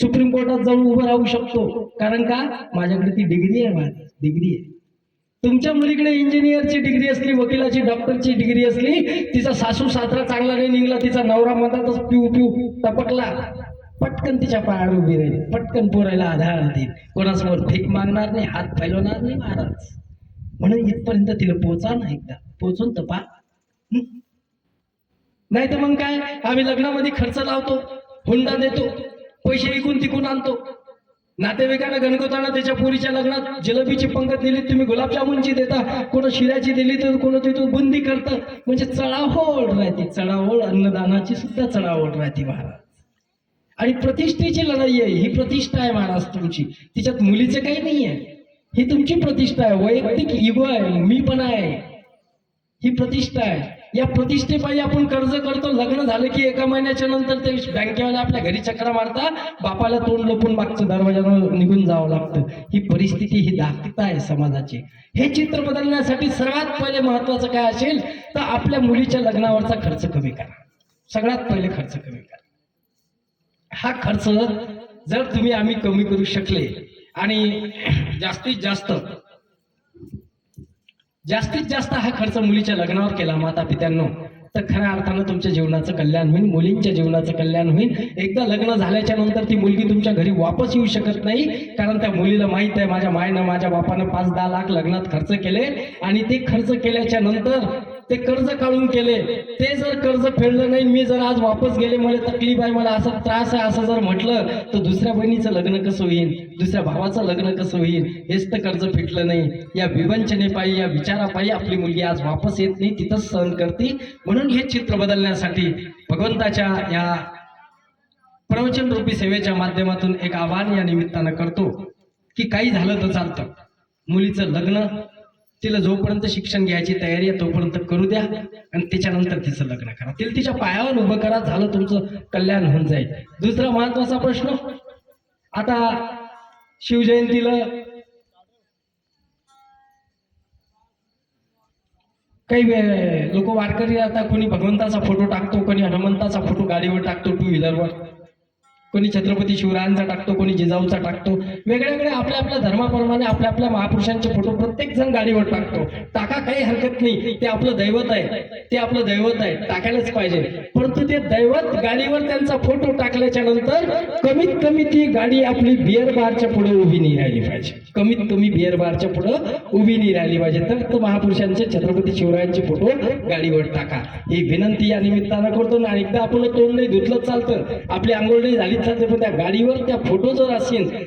Supreme कोर्टात जाऊन उभं राहू शकतो. कारण का? माझ्याकडे ती डिग्री आहे माझी डिग्री आहे. तुमच्या मुलीकडे इंजिनियरची डिग्री असली वकिलाची डॉक्टरची डिग्री असली तिचा सासू सासरा चांगला नाही निघला तिचा नवरा मधातच पिऊ पिऊ टपकला. पटकन तिच्या पायावर उभी राहील पटकन पोरायला आधार देईल. कोणासमोर थेक मागणार नाही हात फैलवणार नाही महाराज म्हणून इथपर्यंत तिला पोचा ना एकदा. पोचून तपा नाही तर मग काय? आम्ही लग्नामध्ये खर्च लावतो हुंडा देतो. पैसे इकून तिकून आणतो. नातेवाईकांना गणगोताना त्याच्या पोरीच्या लग्नात जिलेबीची पंगत दिली तुम्ही गुलाबजामुनची देता कोण शिऱ्याची दिली तर कोण तिथून बुंदी करतं. म्हणजे चढाओढ राहते चढाओढ अन्नदानाची सुद्धा चढाओढ राहते महाराज. आणि प्रतिष्ठेची लढाई आहे ही प्रतिष्ठा आहे महाराज तुमची. तिच्यात मुलीचं काही नाही आहे. ही तुमची प्रतिष्ठा आहे. वैयक्तिक इगो आहे मी पण आहे. ही प्रतिष्ठा आहे. या प्रतिष्ठेपायी आपण कर्ज करतो. लग्न झालं की एका महिन्याच्या नंतर ते बँकेवाले आपल्या घरी चक्र मारता बापाला तोंड लपून मागचं दरवाजानं निघून जावं लागतं. ही परिस्थिती ही दाखता आहे समाजाची. हे चित्र बदलण्यासाठी सर्वात पहिले महत्वाचं काय असेल तर आपल्या मुलीच्या लग्नावरचा खर्च कमी करा. सगळ्यात पहिले खर्च कमी करा. हा खर्च जर तुम्ही आम्ही कमी करू शकले आणि जास्तीत जास्त जास्तीत जास्त हा खर्च मुलीच्या लग्नावर केला माता पित्यांनो तर खऱ्या अर्थानं तुमच्या जीवनाचं कल्याण होईल मुलींच्या जीवनाचं कल्याण होईल. एकदा लग्न झाल्याच्यानंतर ती मुलगी तुमच्या घरी वापस येऊ शकत नाही कारण त्या मुलीला माहीत आहे माझ्या मायनं माझ्या बापानं पाच दहा लाख लग्नात खर्च केले आणि ते खर्च केल्याच्यानंतर ते कर्ज काढून केले ते जर कर्ज फेडलं नाही मी जर आज वापस गेले मला तकलीफ आहे मला असा त्रास आहे असं जर म्हटलं तर दुसऱ्या बहिणीचं लग्न कसं होईल? दुसऱ्या भावाचं लग्न कसं होईल? हेच तर कर्ज फेटलं नाही. या विवंचनेपायी या विचारापायी आपली मुलगी आज वापस येत नाही तिथंच सहन करते. म्हणून हे चित्र बदलण्यासाठी भगवंताच्या या प्रवचन रूपी सेवेच्या माध्यमातून एक आव्हान या निमित्तानं करतो की काही झालं तर चालतं. मुलीचं लग्न तिला जोपर्यंत शिक्षण घ्यायची तयारी आहे तोपर्यंत करू द्या. आणि त्याच्यानंतर तिचं लग्न करा. तिला तिच्या पायावर उभं करा झालं तुमचं कल्याण होऊन जाईल. दुसरा महत्त्वाचा प्रश्न आता शिवजयंतीला काही लोक वारकरी आता कोणी भगवंताचा फोटो टाकतो कोणी हनुमंताचा फोटो गाडीवर टाकतो टू व्हीलरवर कोणी छत्रपती शिवरायांचा टाकतो कोणी जिजाऊचा टाकतो. वेगळ्या वेगळ्या आपल्या आपल्या धर्माप्रमाणे आपल्या आपल्या महापुरुषांचे फोटो प्रत्येक जण गाडीवर टाकतो. टाका काही हरकत नाही ते आपलं दैवत आहे. ते आपलं दैवत आहे टाकायलाच पाहिजे. परंतु ते दैवत गाडीवर त्यांचा फोटो टाकल्याच्या नंतर कमीत कमी ती गाडी आपली बिअर बारच्या पुढे उभी नाही राहिली पाहिजे. कमीत कमी बिअर बारच्या पुढे उभी नाही राहिली पाहिजे. तर तो महापुरुषांचे छत्रपती शिवरायांचे फोटो गाडीवर टाका. ही विनंती या निमित्तानं करतो ना एकदा आपण तोंड नाही धुतलं चालतं. आपली आंघोळ नाही झाली चालते पण त्या गाडीवर त्या फोटो जर असेल